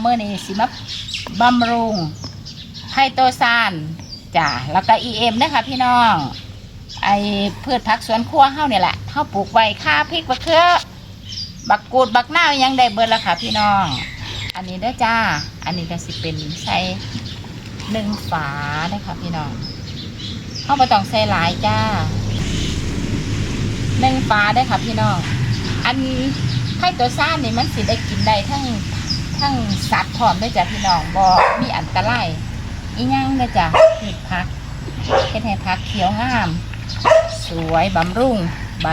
เมื่อนี้สิมาบำรุงไพโตซานจ้ะแล้วก็อีเอ็มนะคะพี่น้อง ไอพืชผักสวนครัวเฮาเนี่ยแหละเฮาปลูกไว้ค่าพริกบักเขือบักกูดบักหน้ายังได้เบิดแล้วค่ะพี่น้อง อันนี้เด้จ้า อันนี้ก็สิเป็นใส่หนึ่งฝาเด้ค่ะพี่น้องเฮาบ่ต้องใส่หลายจ้าหนึ่งฝาเด้ค่ะพี่น้อง อันไข่ตัวซ่านนี่มันสิได้กินได้ทั้ง ทั้งสัตว์พร้อมได้จ้ะพี่น้องบ่มีอันตรายอีหยังเด้จ้ะเห็ดผักเฮ็ดให้ผักเขียวงาม สวยบำรุงใบ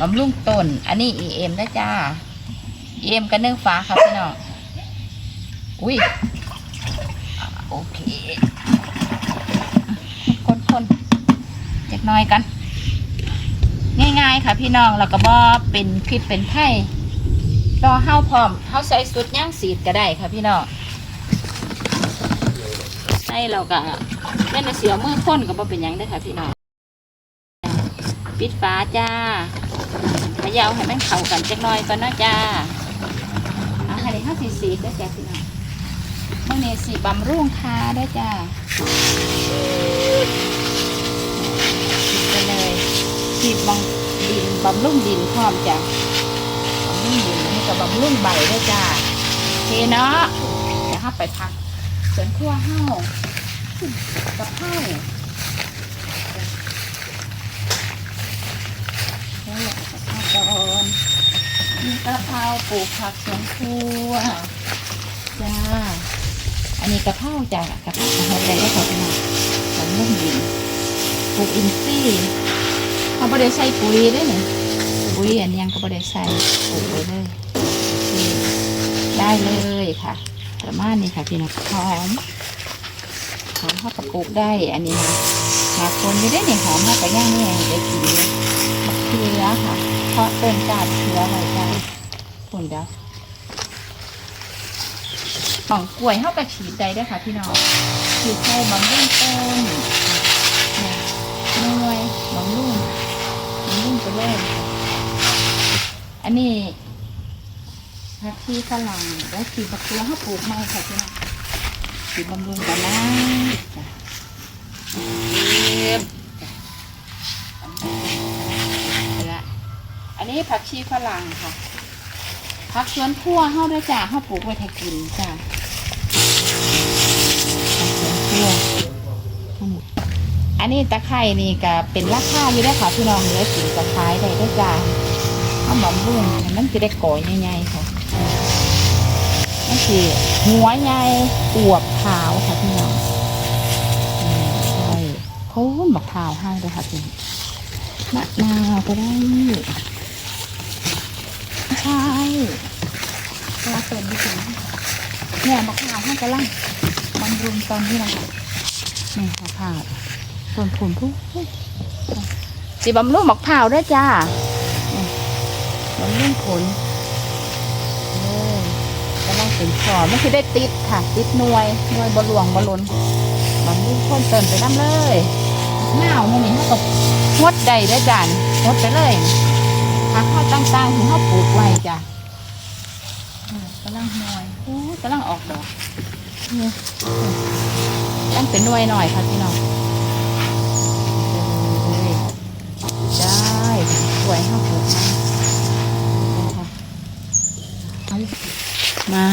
บำรุงต้น อันนี้ EM นะจ้า EM กันเนึ่งฟ้าครับพี่น้องอุ้ยโอเคคนคนๆเล็กน้อยกัน ง่ายๆค่ะพี่น้องแล้วก็บอเป็นพิษเป็นไข้ รอเฮาพร้อมเฮาใส่สุดย่างสีดก็ได้ค่ะพี่น้องใส่เราก็เล่นเสียวมือพ่นก็บ่เป็นยังได้ค่ะพี่น้องปิดฝาจ้าขยาวให้มันเข้ากันจักหน่อยก่อนนาะจ้าอาหารในข้าสีสีก็จ้าพี่น้องมื่อนี้สีบำรุงคาได้จ้าปิดไปเลยสีบังดินบำรุงดินพร้อมจ้ะบำรุงดินอันนี้ก็บำรุงใบด้วยจ้าโอเคเนาะเดี๋ยวห้าไปพักสวนครัวห้าวกับข้าวนี่แหละกะเพราก่อนมีกะเพราปลูกผักสวนครัวจ้า อันนี้กระเพราจ้ากะเพรากะเพราอะไรก็ขอพี่น้องของนุ่มดินปลูกอินทรีย์เขาไม่ได้ใส่ปุ๋ยด้วยเนี่ยปุ๋ยอันยังก็ไม่ได้ใส่ปลูกไปเลย ได้เลยค่ะประมาณนี้ค่ะพี่น้องหอมหอมเขาก็ปลูกได้อันนี้นะหาคนไม่ได้เนี่ยหอมเขาก็ย่างนี่ได้กินเลยเชื้อค่ะ เพราะเป็นกาดเชื้อไว้ใจผลเดียวของกล้วยเข้ากับฉีดได้ด้ค่ะพี่น้องฉีดใส่บำรุงต้นเนี่ยหน่วยบำรุงบำรุงไปเลยอันนี้ ชีฝรั่งและฉีบักเกลือเขาปลูกไม่ค่ะพี่น้องฉีดบำรุงกันนะจ้ะเรียบละอันนี้ผักชีฝรั่งค่ะ ผักสวนครัวเฮาด้วยจ้าเฮาปลูกไว้ให้กินจ้าผักสวนทั้งหมดอันนี้ตะไคร่นี่ก็เป็นราคาอยู่ได้ค่ะพี่น้องเลยกินกับขายได้ด้วยจ้าเอาบำรุงมันจะได้ก่อยใหญ่ๆค่ะ มันคือหัวใหญ่อวบขาวค่ะพี่น้องใช่เขาหมักขาวให้ด้วยค่ะพี่น้องมะนาวก็ได้ใช่ปลาเปิดดีถึงเนี่ยมะพร้าวให้กระลังมันรุมตอนนี้นะคะนี่มะพร้าวส่วนผลทุกสีบำรุงมะพร้าวด้วยจ้าบำรุงผลเลย กำลังเป็นสอไม่ใช่ได้ติดค่ะ ติดหน่วยหน่วยบหลวงบหลนบำรุงพ่นเติมไปน้ำเลยหนาวมันนี่เท่ากับงดใดเด้จานงดไปเลยผักข้าวต่างๆที่เขาปลูกไว้จ้ะกำลังหน่วยอู้กำลังออกดอกนี่ตั้งเป็นหน่วยหน่อยค่ะพี่น้องได้สวยข้าวปลูกมา มา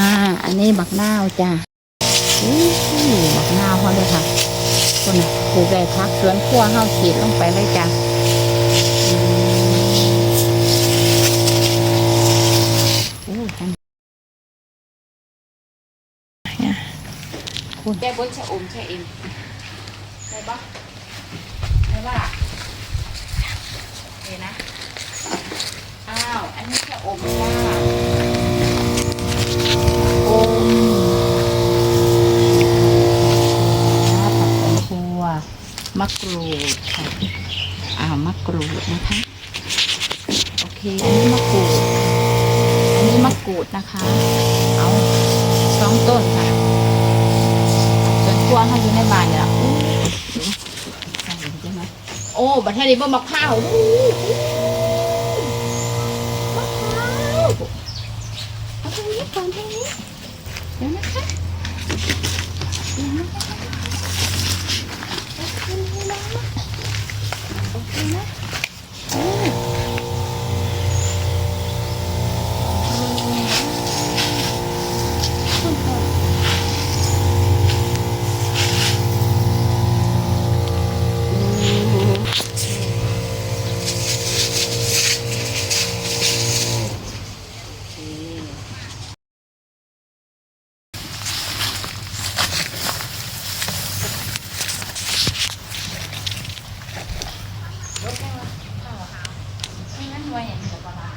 อันนี้บักนาวจ้ะอู้บักนาวเขาเลยค่ะคนน่ะปลูกได้พักสวนครัวเฮาฉีดลงไปเลยจ้ะอืมโอ้ยอันเนี่ยคุณแก้บนชะอมชะเอ็มใช่ปะไม่ว่าโอเคนะ อ้าว อันนี้ชะอมจ้า กูดนะคะ เอาสองต้นค่ะสวนครัวเขาอยู่ในบ้านเนี่ยโอ้บัตรนี้บ่มะพร้าวมะพร้าวเอาตรงนี้ก่อนตรงนี้เดี๋ยวนะคะเดี๋ยวนะคะ ว่าอย่างนี้กับปลา